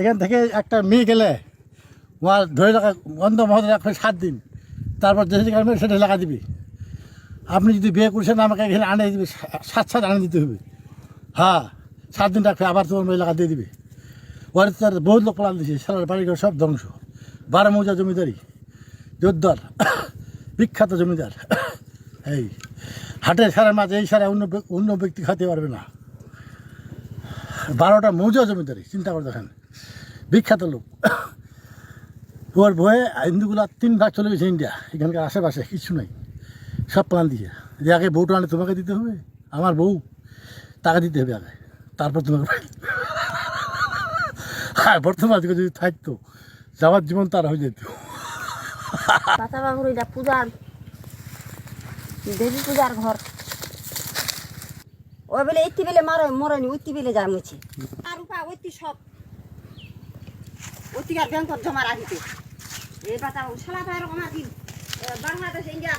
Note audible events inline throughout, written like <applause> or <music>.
এখান থেকে একটা মেয়ে গেলে ওয়ার ধরে রাখা বন্ধ মহত রাখবে সাত দিন তারপর যে কারণে সেটা লাগা দিবি। আপনি যদি বিয়ে করছেন আমাকে এখানে আনে দিবে, সাত সাত আনে দিতে হবে। হ্যাঁ সাত দিন রাখবে, আবার তোমার মেয়ে লাগা দিয়ে দিবে। ওর তার বহুত লোক পালান দিয়েছে সারার বাড়িঘর সব ধ্বংস। বারো মৌজা জমিদারি, জোরদার, বিখ্যাত জমিদার। এই হাটের সারা মাঝে এই সারা অন্য অন্য ব্যক্তি খাতে পারবে না। বারোটা মৌজা জমিদারি, চিন্তা করে দেখেন। বিখ্যাত লোক। ওর ভয়ে হিন্দুগুলা তিন ভাগ চলে গেছে ইন্ডিয়া। এখানকার আশেপাশে কিছু নাই। সব প্ল্যান দিয়ে। যে আগে বউটা আনে তোমাকে দিতে হবে? আমার বউ তাকে দিতে হবে আগে। তারপর তোমাকে হ্যাঁ বর্তমান যদি থাকতো, যাওয়ার জীবন তার হয়ে যেত। পূজার, দেবী পূজার ঘর। ওই বেলে, এইটি বেলে মারে মরেনি ওইটি বেলে যায় মুছি। আর উপা, ওইটি সব। ওইটি আর ব্যাংক জমা রাখিতে। এই বাচ্চা শালা এরকম আর কি বাংলাদেশ, ইন্ডিয়া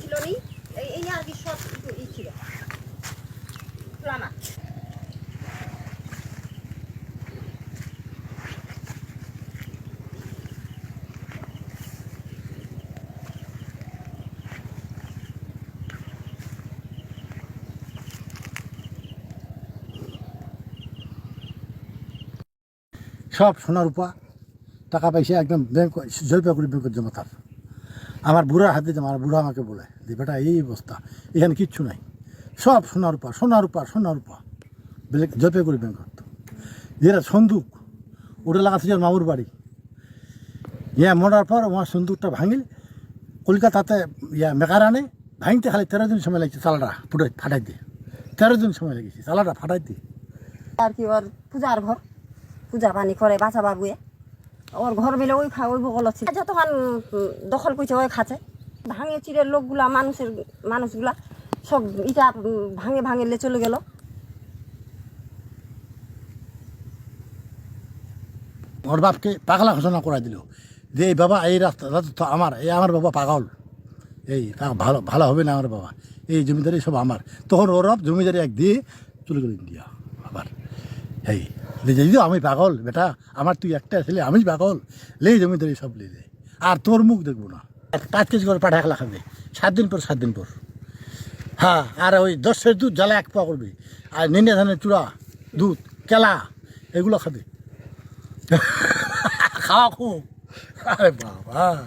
ছিল নি এই এই আর কি সব একটু ই ছিল পুরানা সব সোনার উপা, টাকা পয়সা একদম ব্যাংক জলপাইগুড়ি ব্যাংকের জমা তার আমার বুড়ার হাতে জমা, আমার বুড়া আমাকে বলে যে বেটা, এই অবস্থা, এখানে কিচ্ছু নাই। সব সোনার উপা সোনার উপা সোনার উপা বেলে- জলপাইগুড়ি ব্যাংকত যেটা সন্দুক, ওটা লাগাতে যার মামুর বাড়ি। ইয়া মরার পর আমার সন্দুকটা ভাঙিল। কলকাতাতে ইয়া মেকার আনে, ভাঙতে খালি তেরো দিন সময় লাগছে চালাটা ফুটে ফাটাই দিয়ে তেরো দিন সময় লেগেছে, চালাটা ফাটাই দিয়ে আর কি, ওর পূজার ঘর। পূজা পানি করে বাঁচা বাবুয়ে ওর ঘর বেলে ওই খা ওই বগল ছিল। যতক্ষণ দখল করছে ওই খাচ্ছে ভাঙে চিরের লোকগুলা মানুষের মানুষগুলা সব ইটা ভাঙে ভাঙে লে চলে গেল। ওর বাপকে পাগলা ঘোষণা করে দিল। যে এই বাবা, এই রাস্তা তো আমার এই আমার বাবা পাগল। এই ভালো ভালো হবে না আমার বাবা। এই জমিদারি সব আমার তখন ওর জমিদারি এক দিয়ে চলে গেল ইন্ডিয়া এই যদি আমি পাগল, বেটা, আমার তুই একটা ছেলে, আমি পাগল। লে জমিদারি সব লে দে। আর তোর মুখ দেখব না। পাঁচ কেজি করে পাঠা খেলা খাবে। সাত দিন পর, সাত দিন পর। হ্যাঁ আর ওই দশের দুধ জ্বালা এক পা করবে। আর নিন্দা ধানের চূড়া, দুধ, কেলা, এগুলো খাবে। <laughs> খাওয়া খুব। আরে বাবা।